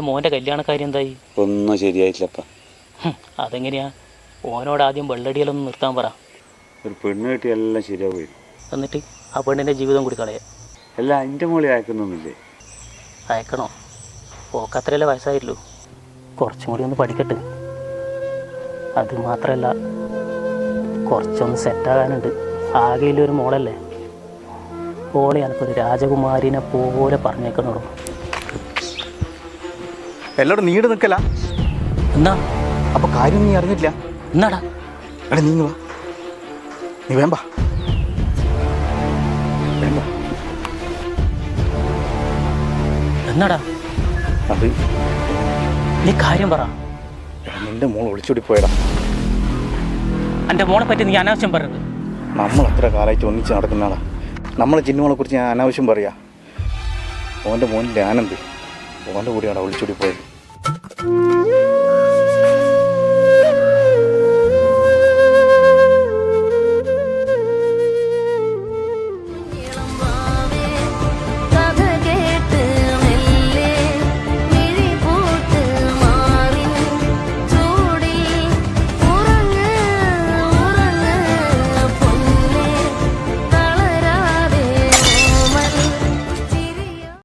എന്റെ കല്യാണ കാര്യം എന്തായി? ഒന്നും ശരിയായിട്ടില്ലപ്പ. ഹും, അതെങ്ങനെയാ? ഓനോട് ആദ്യം വെള്ളടിയിലൊന്നും നിർത്താൻ പറ. ഒരു പെണ്ണ് കിട്ടി എല്ലാം ശരിയാവുകയും. എന്നിട്ട് ആ പെണ്ണിന്റെ ജീവിതം കൂടി കളയാ. അല്ല എന്റെ മോളി അയക്കുന്നൊന്നുമില്ലേ? അയക്കണോ? ഓക്കത്രയല്ലേ വയസ്സായില്ലോ കുറച്ചും കൂടി ഒന്ന് പഠിക്കട്ടെ. അത് മാത്രമല്ല കുറച്ചൊന്ന് സെറ്റാകാനുണ്ട്. ആകെയില്ല ഒരു മോളല്ലേ? ഓളെ എനിക്കൊരു രാജകുമാരിനെ പോലെ പറഞ്ഞേക്കണോളൂ എല്ലാവരും നീട് നിൽക്കല. എന്നാ അപ്പൊ കാര്യം നീ അറിഞ്ഞില്ല എന്നാടാ? എടാ നീങ്ങ വാ. നീ വേമ്പ. വേമ്പ. എന്നാടാ? അത് നീ കാര്യം പറ. നിന്റെ മോൾ ഒളിച്ചോടി പോയടാ. എന്റെ മോളെ പറ്റി നീ അനാവശ്യം പറയരുത്. നമ്മൾ അത്ര കാലമായിട്ട് ഒന്നിച്ച് നടക്കുന്നതാണ് നമ്മളെ ജിന്നുമോളെ കുറിച്ച് ഞാൻ അനാവശ്യം പറയാ. ഓന്റെ മോനിലെ ആനന്ദ്? ഓന്റെ കൂടെയാണ് ഒളിച്ചോടി പോയത്.